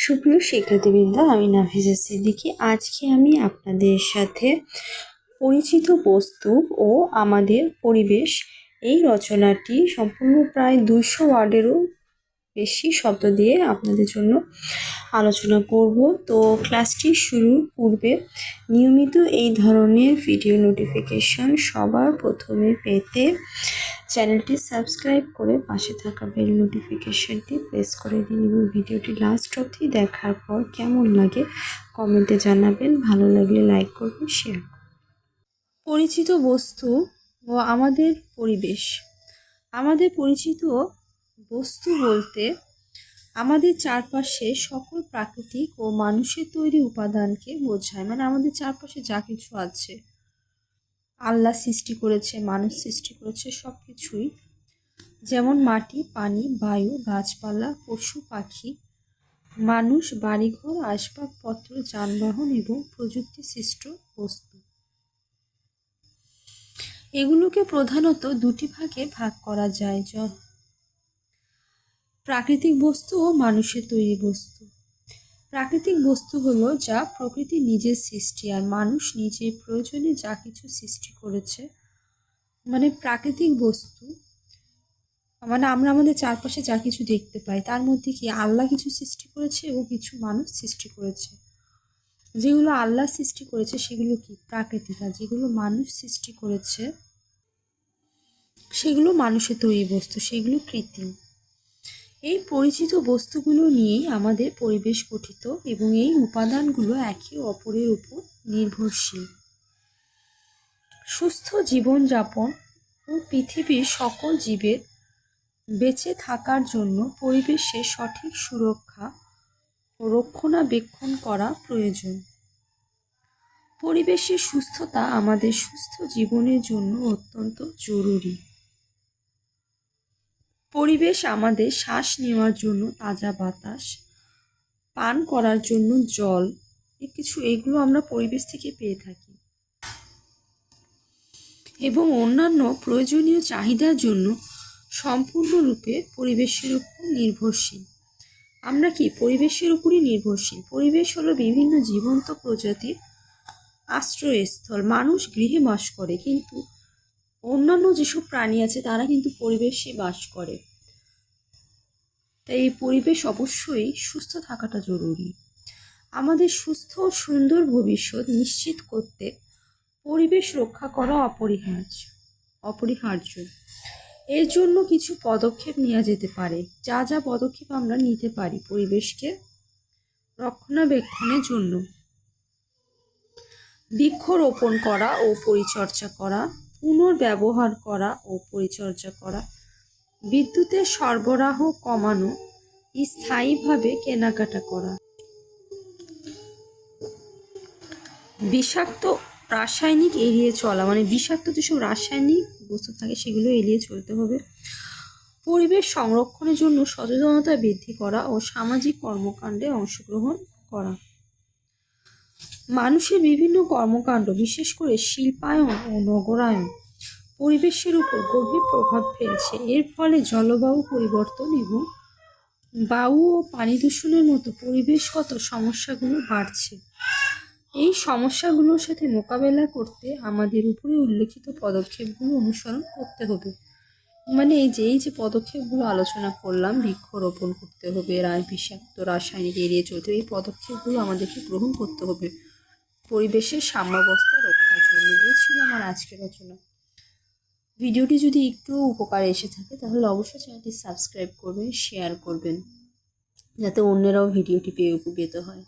সুপ্রিয় শিক্ষার্থীবৃন্দ, আমি নাফিজা সিদ্দিকি। আজকে আমি আপনাদের সাথে পরিচিত বস্তু ও আমাদের পরিবেশ এই রচনাটি সম্পূর্ণ প্রায় দুইশো ওয়ার্ডেরও বেশি শব্দ দিয়ে আপনাদের জন্য আলোচনা করব। তো ক্লাসটি শুরুর পূর্বে নিয়মিত এই ধরনের ভিডিও নোটিফিকেশন সবার প্রথমে পেতে চ্যানেলটি সাবস্ক্রাইব করে পাশে থাকা বেল নোটিফিকেশনটি প্রেস করে দিন এবং ভিডিওটি লাস্ট অবধি দেখার পর কেমন লাগে কমেন্টে জানাবেন। ভালো লাগলে লাইক করবেন শেয়ার পরিচিত বস্তু ও আমাদের পরিবেশ। আমাদের পরিচিত বস্তু বলতে আমাদের চারপাশে সকল প্রাকৃতিক ও মানুষের তৈরি উপাদানকে বোঝায়। মানে আমাদের চারপাশে যা কিছু আছে। আল্লাহ সৃষ্টি করেছে, মানুষ সৃষ্টি করেছে সব কিছুই যেমন মাটি, পানি, বায়ু, গাছপালা, পশু, পাখি, মানুষ, বাড়িঘর, আসবাবপত্র, যানবাহন এবং প্রযুক্তি সৃষ্ট বস্তু। এগুলোকে প্রধানত দুটি ভাগে ভাগ করা যায় প্রাকৃতিক বস্তু ও মানুষের তৈরি বস্তু। প্রাকৃতিক বস্তু হলো যা প্রকৃতি নিজের সৃষ্টি আর মানুষ নিজের প্রয়োজনে যা কিছু সৃষ্টি করেছে। মানে প্রাকৃতিক বস্তু মানে আমরা আমাদের চারপাশে যা কিছু দেখতে পাই, তার মধ্যে কি আল্লাহ কিছু সৃষ্টি করেছে এবং কিছু মানুষ সৃষ্টি করেছে? যেগুলো আল্লাহ সৃষ্টি করেছে সেগুলো কি? প্রাকৃতিক। আর যেগুলো মানুষ সৃষ্টি করেছে, সেগুলো মানুষের তৈরি বস্তু, সেগুলো কৃত্রিম। এই পরিচিত বস্তুগুলো নিয়েই আমাদের পরিবেশ গঠিত এবং এই উপাদানগুলো একে অপরের উপর নির্ভরশীল। সুস্থ জীবনযাপন ও পৃথিবীর সকল জীবের বেঁচে থাকার জন্য পরিবেশের সঠিক সুরক্ষা ও রক্ষণাবেক্ষণ করা প্রয়োজন। পরিবেশের সুস্থতা আমাদের সুস্থ জীবনের জন্য অত্যন্ত জরুরি। পরিবেশ আমাদের শ্বাস নেওয়ার জন্য তাজা বাতাস, পান করার জন্য জল কিছু, এগুলো আমরা পরিবেশ থেকে পেয়ে থাকি। এবং অন্যান্য প্রয়োজনীয় চাহিদার জন্য সম্পূর্ণরূপে পরিবেশের উপর নির্ভরশীল। আমরা কি? পরিবেশের উপরই নির্ভরশীল। পরিবেশ হলো বিভিন্ন জীবন্ত প্রজাতির আশ্রয়স্থল। মানুষ গৃহে বাস করে, কিন্তু অন্যান্য যেসব প্রাণী আছে, তারা কিন্তু পরিবেশে বাস করে। তাই এই পরিবেশ অবশ্যই সুস্থ থাকাটা জরুরি। আমাদের সুস্থ ও সুন্দর ভবিষ্যৎ নিশ্চিত করতে পরিবেশ রক্ষা করা অপরিহার্য অপরিহার্য। এর জন্য কিছু পদক্ষেপ নেওয়া যেতে পারে। যা যা পদক্ষেপ আমরা নিতে পারি পরিবেশকে রক্ষণাবেক্ষণের জন্য। বৃক্ষরোপণ করা ও পরিচর্যা করা পুনর্ব্যবহার করা ও পরিচর্যা করা, বিদ্যুতের সরবরাহ কমানো, স্থায়ীভাবে কেনাকাটা করা। বিষাক্ত রাসায়নিক এড়িয়ে চলা মানে বিষাক্ত যেসব রাসায়নিক বস্তু থাকে সেগুলো এড়িয়ে চলতে হবে। পরিবেশ সংরক্ষণের জন্য সচেতনতা বৃদ্ধি করা ও সামাজিক কর্মকাণ্ডে অংশগ্রহণ করা। মানুষের বিভিন্ন কর্মকাণ্ড, বিশেষ করে শিল্পায়ন ও নগরায়ন, পরিবেশের উপর গভীর প্রভাব ফেলছে। এর ফলে জলবায়ু পরিবর্তন এবং বায়ু ও পানি দূষণের মতো পরিবেশগত সমস্যাগুলো বাড়ছে। এই সমস্যাগুলোর সাথে মোকাবেলা করতে আমাদের উপরে উল্লেখিত পদক্ষেপগুলো অনুসরণ করতে হবে। মানে এই যে এই যে পদক্ষেপগুলো আলোচনা করলাম, বৃক্ষরোপণ করতে হবে বিষাক্ত রাসায়নিক এড়িয়ে চলতে হবে, এই পদক্ষেপগুলো আমাদেরকে গ্রহণ করতে হবে। পরিবেশের সাম্যাবস্থা রক্ষার জন্য। এই ছিল আমার আজকের রচনা। ভিডিওটি যদি একটু উপকারে এসে থাকে, তাহলে অবশ্যই চ্যানেলটি সাবস্ক্রাইব করবেন, শেয়ার করবেন, যাতে অন্যরাও ভিডিওটি পেয়ে উপকৃত হয়।